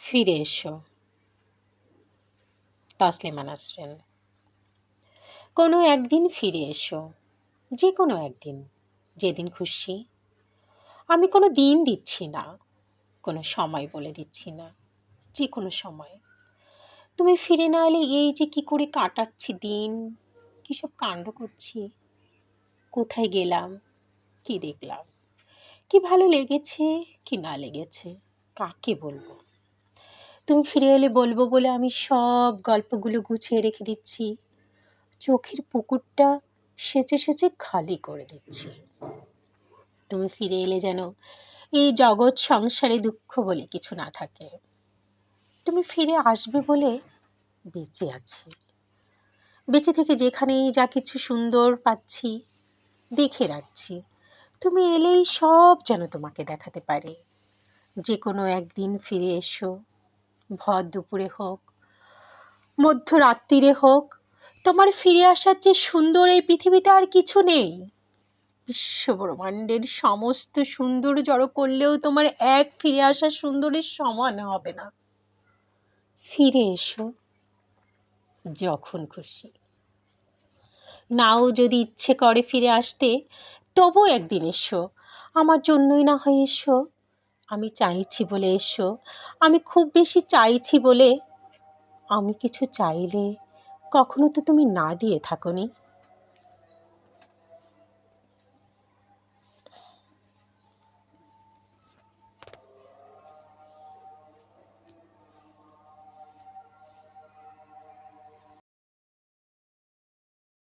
ফিরে এসো। তাসলিমা নাসরিন, কোনো একদিন ফিরে এসো যে কোনো একদিন, যেদিন খুশি। আমি কোনো দিন দিচ্ছি না, কোনো সময় বলে দিচ্ছি না যে কোনো সময়। তুমি ফিরে না এলে এই যে কি করে কাটাচ্ছি দিন, কী সব কাণ্ড করছি, কোথায় গেলাম, কি দেখলাম, কি ভালো লেগেছে, কি না লেগেছে, কাকে বলব? তুমি ফিরে এলে বলব বলে আমি সব গল্পগুলো গুছিয়ে রেখে দিচ্ছি। চোখের পুকুরটা সেচে সেচে খালি করে দিচ্ছি। তুমি ফিরে এলে যেন এই জগৎ সংসারে দুঃখ বলে কিছু না থাকে। তুমি ফিরে আসবে বলে বেঁচে আছি। বেঁচে থেকে যেখানেই যা কিছু সুন্দর পাচ্ছি, দেখে রাখছি। তুমি এলেই সব যেন তোমাকে দেখাতে পারে। যে কোনো একদিন ফিরে এসো। ভর দুপুরে হোক, মধ্যরাত্রিরে হোক, তোমার ফিরে আসার চেয়ে সুন্দর এই পৃথিবীতে আর কিছু নেই। বিশ্বব্রহ্মাণ্ডের সমস্ত সুন্দর জড়ো করলেও তোমার এক ফিরে আসার সুন্দরের সমান হবে না। ফিরে এসো, যখন খুশি। নাও যদি ইচ্ছে করে ফিরে আসতে তবু একদিন এসো, আমার জন্যই না হয় এসো। আমি চাইছি বলে এসো। আমি খুব বেশি চাইছি বলে। আমি কিছু চাইলে কখনো তো তুমি না দিয়ে থাকোনি।